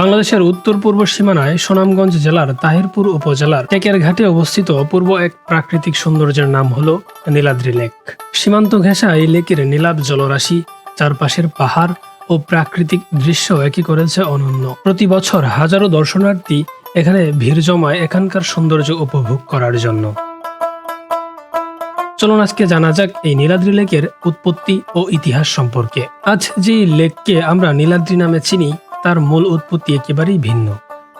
বাংলাদেশের উত্তর পূর্ব সীমানায় সুনামগঞ্জ জেলার তাহিরপুর উপজেলার টেকের ঘাটে অবস্থিত অপূর্ব এক প্রাকৃতিক সৌন্দর্যের নাম হল নীলাদ্রি লেক। সীমান্ত ঘেঁষা এই লেকের নীলাভ জলরাশি, চারপাশের পাহাড় ও প্রাকৃতিক দৃশ্য একই করেছে অনন্য। প্রতি বছর হাজারো দর্শনার্থী এখানে ভিড় জমায় এখানকার সৌন্দর্য উপভোগ করার জন্য। চলুন আজকে জানা যাক এই নীলাদ্রি লেকের উৎপত্তি ও ইতিহাস সম্পর্কে। আজ যে লেককে আমরা নীলাদ্রি নামে চিনি তার মূল উৎপত্তি একেবারেই ভিন্ন।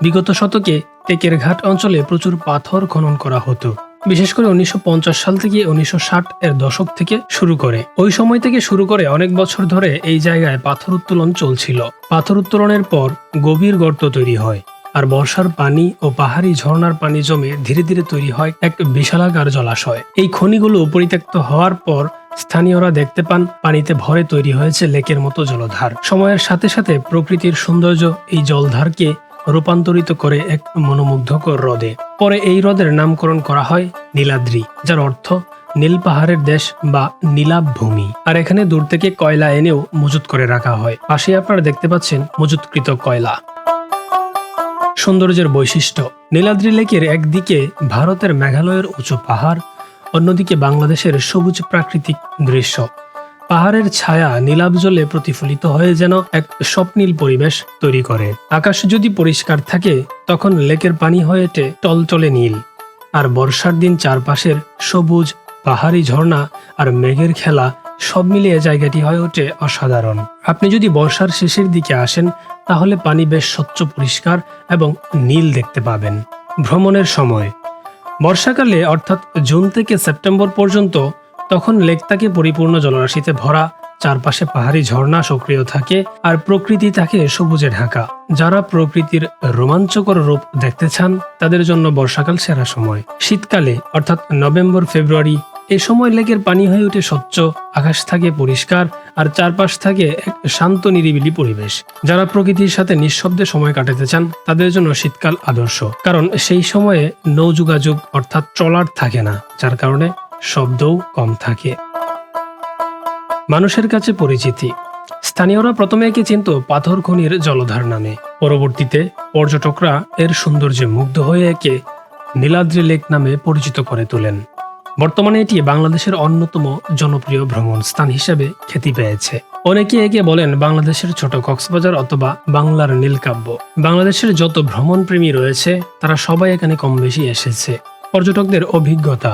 বিগত শতকে টেকের ঘাট অঞ্চলে প্রচুর পাথর খনন করা হতো। বিশেষ করে উনিশশো সাল থেকে উনিশশো এর দশক থেকে শুরু করে। ওই সময় থেকে শুরু করে অনেক বছর ধরে এই জায়গায় পাথর উত্তোলন চলছিল। পাথর উত্তোলনের পর গভীর গর্ত তৈরি হয় আর বর্ষার পানি ও পাহাড়ি ঝর্ণার পানি জমে ধীরে ধীরে তৈরি হয় এক বিশালাকার জলাশয়। এই খনিগুলো পরিত্যক্ত হওয়ার পর স্থানীয়রা দেখতে পান পানিতে ভরে তৈরি হয়েছে লেকের মতো জলধার। সময়ের সাথে সাথে প্রকৃতির সৌন্দর্য এই জলধারকে রূপান্তরিত করে এক মনোমুগ্ধকর হ্রদে। পরে এই হ্রদের নামকরণ করা হয় নীলাদ্রি, যার অর্থ নীল পাহাড়ের দেশ বা নীলাভ ভূমি। আর এখানে দূর থেকে কয়লা এনেও মজুত করে রাখা হয়। পাশে আপনারা দেখতে পাচ্ছেন মজুতকৃত কয়লা। সৌন্দর্যের বৈশিষ্ট্য, নীলাদ্রি লেকের একদিকে ভারতের মেঘালয়ের উঁচু পাহাড় অন্যদিকে বাংলাদেশের সবুজ প্রাকৃতিক দৃশ্য। পাহাড়ের ছায়া নীলাভ জলে প্রতিফলিত হয়ে যেন এক স্বপ্নীল পরিবেশ তৈরি করে। আকাশ যদি পরিষ্কার থাকে, তখন লেকের পানি হয়ে টলটলে নীল। আর বর্ষার দিন চারপাশের সবুজ, পাহাড়ি ঝর্ণা আর মেঘের খেলা সব মিলিয়ে জায়গাটি হয়ে ওঠে অসাধারণ। আপনি যদি বর্ষার শেষের দিকে আসেন, তাহলে পানি বেশ স্বচ্ছ পরিষ্কার এবং নীল দেখতে পাবেন। ভ্রমণের সময় বর্ষাকালে, অর্থাৎ জুন থেকে সেপ্টেম্বর পর্যন্ত, তখন লেক থাকে পরিপূর্ণ জলরাশিতে ভরা, চারপাশে পাহাড়ি ঝর্ণা সক্রিয় থাকে আর প্রকৃতি থাকে সবুজে ঢাকা। যারা প্রকৃতির রোমাঞ্চকর রূপ দেখতে চান, তাদের জন্য বর্ষাকাল সেরা সময়। শীতকালে, অর্থাৎ নভেম্বর ফেব্রুয়ারি এ সময় লেকের পানি হয়ে ওঠে স্বচ্ছ, আকাশ থাকে পরিষ্কার আর চারপাশ থাকে এক শান্ত, নিরিবিলি পরিবেশ। যারা প্রকৃতির সাথে নিঃশব্দে সময় কাটাতে চান, তাদের জন্য শীতকাল আদর্শ। কারণ সেই সময়ে নৌ যোগাযোগ অর্থাৎ ট্রলার থাকে না, যার কারণে শব্দও কম থাকে। মানুষের কাছে পরিচিতি। স্থানীয়রা প্রথমে একে চিনত পাথর খনির জলধার নামে। পরবর্তীতে পর্যটকরা এর সৌন্দর্যে মুগ্ধ হয়ে একে নীলাদ্রি লেক নামে পরিচিত করে তোলেন। বর্তমানে এটি বাংলাদেশের অন্যতম জনপ্রিয় ভ্রমণ স্থান হিসেবে খ্যাতি পেয়েছে। অনেকে একে বলেন বাংলাদেশের ছোট কক্সবাজার অথবা বাংলার নীলকাব্য। বাংলাদেশের যত ভ্রমণপ্রেমী রয়েছে, তারা সবাই এখানে কম বেশি এসেছে। পর্যটকদের অভিজ্ঞতা।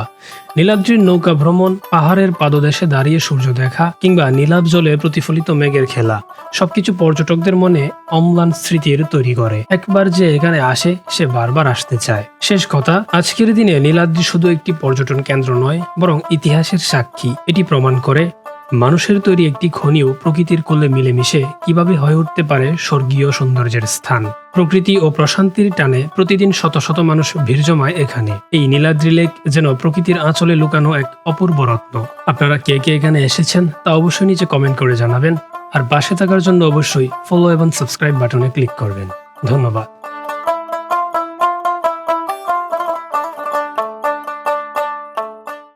নীলাদ্রির নৌকা ভ্রমণ, পাহাড়ের পাদদেশে দাঁড়িয়ে সূর্য দেখা কিংবা নীলাভ জলে প্রতিফলিত মেঘের খেলা, সবকিছু পর্যটকদের মনে অম্লান স্মৃতির তৈরি করে। একবার যে এখানে আসে, সে বারবার আসতে চায়। শেষ কথা, আজকের দিনে নীলাদ্রি শুধু একটি পর্যটন কেন্দ্র নয়, বরং ইতিহাসের সাক্ষী। এটি প্রমাণ করে মানুষের তৈরি একটি খনিও প্রকৃতির কোলে মিলেমিশে কীভাবে হয়ে উঠতে পারে স্বর্গীয় সৌন্দর্যের স্থান। প্রকৃতি ও প্রশান্তির টানে প্রতিদিন শত শত মানুষ ভিড় জমায় এখানে। এই নীলাদ্রি লেক যেন প্রকৃতির আঁচলে লুকানো এক অপূর্ব রত্ন। আপনারা কে কে এখানে এসেছেন তা অবশ্যই নিচে কমেন্ট করে জানাবেন। আর পাশে থাকার জন্য অবশ্যই ফলো এবং সাবস্ক্রাইব বাটনে ক্লিক করবেন। ধন্যবাদ।